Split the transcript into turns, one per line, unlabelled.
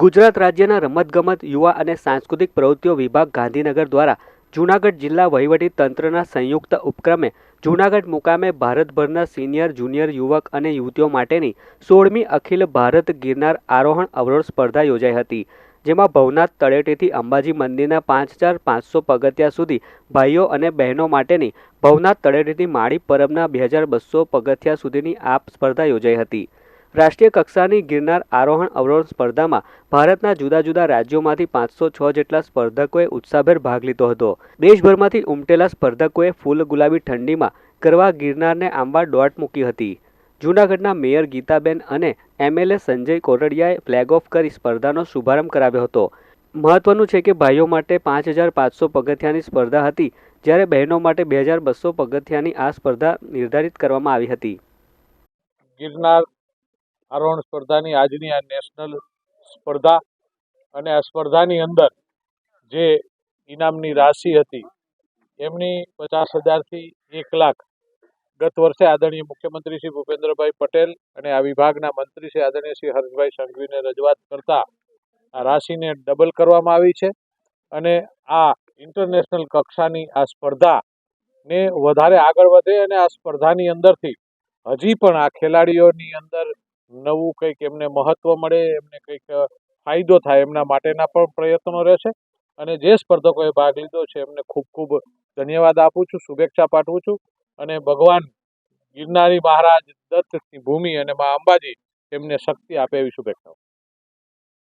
ગુજરાત રાજ્યના રમતગમત, યુવા અને સાંસ્કૃતિક પ્રવૃત્તિઓ વિભાગ ગાંધીનગર દ્વારા જૂનાગઢ જિલ્લા વહીવટી તંત્રના સંયુક્ત ઉપક્રમે જૂનાગઢ મુકામે ભારતભરના સિનિયર, જુનિયર યુવક અને યુવતીઓ માટેની સોળમી અખિલ ભારત ગિરનાર આરોહણ અવરોહણ સ્પર્ધા યોજાઈ હતી, જેમાં ભવનાથ તળેટીથી અંબાજી મંદિરના પાંચ હજાર પાંચસો પગથિયા સુધી ભાઈઓ અને બહેનો માટેની ભવનાથ તળેટીથી માળી પરબના બે હજાર બસો પગથિયા સુધીની આ સ્પર્ધા યોજાઈ હતી. રાષ્ટ્રીય કક્ષાની ગિરનાર આરોહણ અવરોહણ સ્પર્ધામાં ભારતના જુદા જુદા રાજ્યોમાંથી પાંચસો છ જેટલા સ્પર્ધકોએ ઉત્સાહભેર ભાગ લીધો હતો. દેશભરમાંથી ઉમટેલા સ્પર્ધકોએ ફૂલ ગુલાબી ઠંડીમાં કરવા ગિરનારને આંબા દોટ મૂકી હતી. જૂનાગઢના મેયર ગીતાબેન અને એમએલએ સંજય કોરડિયાએ ફ્લેગ ઓફ કરી સ્પર્ધાનો શુભારંભ કરાવ્યો હતો. મહત્વનું છે કે ભાઈઓ માટે પાંચ હજાર પાંચસો પગથિયાની સ્પર્ધા હતી, જ્યારે બહેનો માટે બે હજાર બસો પગથિયાની આ સ્પર્ધા નિર્ધારિત કરવામાં આવી હતી.
ગિરનાર આરોહણ સ્પર્ધાની આજની આ નેશનલ સ્પર્ધા અને આ સ્પર્ધાની અંદર જે ઇનામની રાશિ હતી, એમની પચાસ હજારથી એક લાખ ગત વર્ષે આદરણીય મુખ્યમંત્રી શ્રી ભૂપેન્દ્રભાઈ પટેલ અને આ વિભાગના મંત્રી શ્રી આદરણીય શ્રી હર્ષભાઈ સંઘવીને રજૂઆત કરતા આ રાશિને ડબલ કરવામાં આવી છે અને આ ઇન્ટરનેશનલ કક્ષાની આ સ્પર્ધાને વધારે આગળ વધે અને આ સ્પર્ધાની અંદરથી હજી પણ આ ખેલાડીઓની અંદર નવું કંઈક એમને મહત્વ મળે, એમને કંઈક ફાયદો થાય એમના માટેના પણ પ્રયત્નો રહેશે. અને જે સ્પર્ધકોએ ભાગ લીધો છે એમને ખૂબ ખૂબ ધન્યવાદ આપું છું, શુભેચ્છા પાઠવું છું. અને ભગવાન ગિરનારી મહારાજ દત્તની ભૂમિ અને મા અંબાજી એમને શક્તિ આપે એવી શુભેચ્છાઓ.